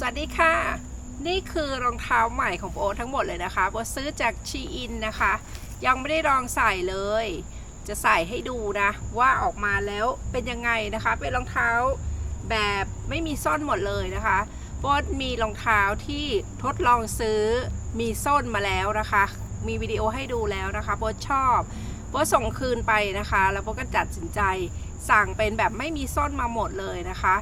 สวัสดีค่ะ นี่คือรองเท้าใหม่ของโบททั้งหมดเลยนะคะโบทซื้อจากชีอินนะคะ ยังไม่ได้ลองใส่เลย จะใส่ให้ดูนะ ว่าออกมาแล้วเป็นยังไงนะคะ เป็นรองเท้าแบบไม่มีส้นหมดเลยนะคะโบทมีรองเท้าที่ทดลองซื้อมีส้นมาแล้วนะคะ มีวิดีโอให้ดูแล้วนะคะโบทชอบโบทส่งคืนไปนะคะ แล้วโบทก็จัดสินใจสั่งเป็นแบบไม่มีส้นมาหมดเลยนะคะ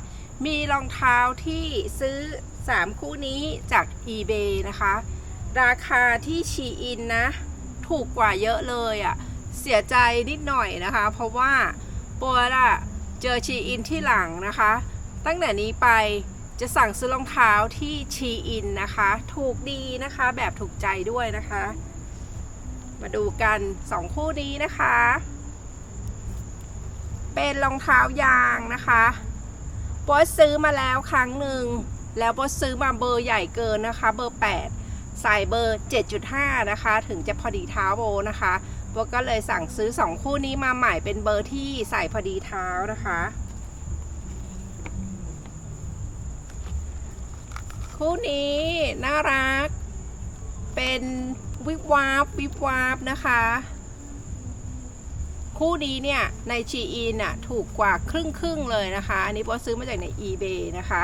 มีรองเท้าที่ซื้อ 3 คู่นี้จาก eBay นะคะ ราคาที่ชีอินนะ ถูกกว่าเยอะเลยอะ่ะ เสียใจนิดหน่อยนะคะ เพราะว่าโบวอะเจอชีอินที่หลังนะคะ ตั้งแต่นี้ไปจะสั่งซื้อรองเท้าที่ชีอินนะคะ ถูกดีนะคะแบบถูกใจด้วยนะคะ มาดูกัน 2 คู่นี้นะคะ เป็นรองเท้ายางนะคะ โบซื้อมาแล้วครั้งหนึ่ง แล้วโบซื้อมาเบอร์ใหญ่เกินนะคะ เบอร์ 8 ใส่เบอร์ 7.5 นะคะ ถึงจะพอดีเท้าโบนะคะโบก็เลยสั่งซื้อ 2 คู่นี้มาใหม่เป็นเบอร์ที่ใส่พอดีเท้านะคะ คู่นี้น่ารัก เป็นวิบวับวิบวับนะคะ คู่นี้เนี่ยใน g ีน่ะถูกกว่าครึ่งครึ่งๆเลยนะคะ อันนี้โบอซื้อมาจากใน eBay นะคะ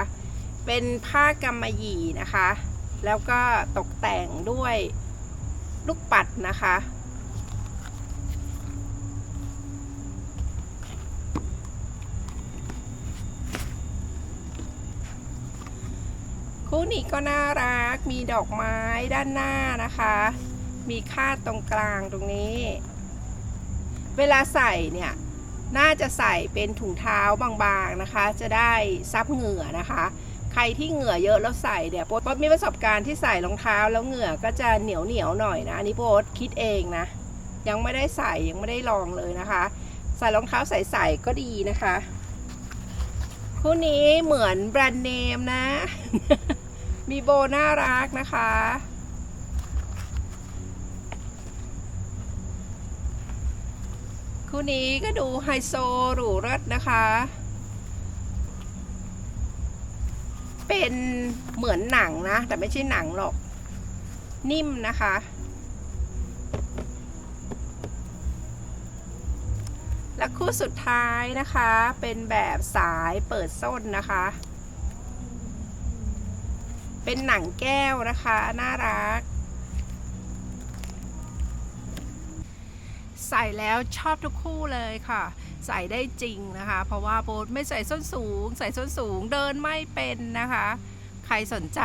เป็นผ้ากำมะหยี่นะคะ แล้วก็ตกแต่งด้วยลูกปัดนะคะ คู่นี้ก็น่ารัก มีดอกไม้ด้านหน้านะคะ มีคาดตรงกลางตรงนี้ เวลาใส่เนี่ยน่าจะใส่เป็นถุงเท้าบางๆนะคะ จะได้ซับเหงื่อนะคะ ใครที่เหงื่อเยอะแล้วใส่เนี่ยโป๊ตมีประสบการณ์ที่ใส่รองเท้าแล้วเหงื่อก็จะเหนียวเหนียวหน่อยนะอันนี้โป๊ตคิดเองนะ ยังไม่ได้ใส่ยังไม่ได้ลองเลยนะคะ ใส่รองเท้าใส่ๆก็ดีนะคะคู่นี้เหมือนแบรนด์เนมนะ มีโบน่ารักนะคะ คู่นี้ก็ดูไฮโซหรูเลิศนะคะ เป็นเหมือนหนังนะ แต่ไม่ใช่หนังหรอก นิ่มนะคะ และคู่สุดท้ายนะคะ เป็นแบบสายเปิดส้นนะคะ เป็นหนังแก้วนะคะ น่ารัก ใส่แล้วชอบทุกคู่เลยค่ะ ใส่ได้จริงนะคะ เพราะว่าโบทไม่ใส่ส้นสูง ใส่ส้นสูงเดินไม่เป็นนะคะ ใครสนใจ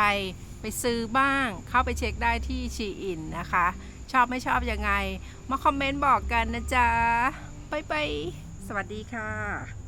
ไปซื้อบ้างเข้าไปเช็คได้ที่ชีอินนะคะ ชอบไม่ชอบยังไง มาคอมเมนต์บอกกันนะจ๊ะบ๊ายบายสวัสดีค่ะ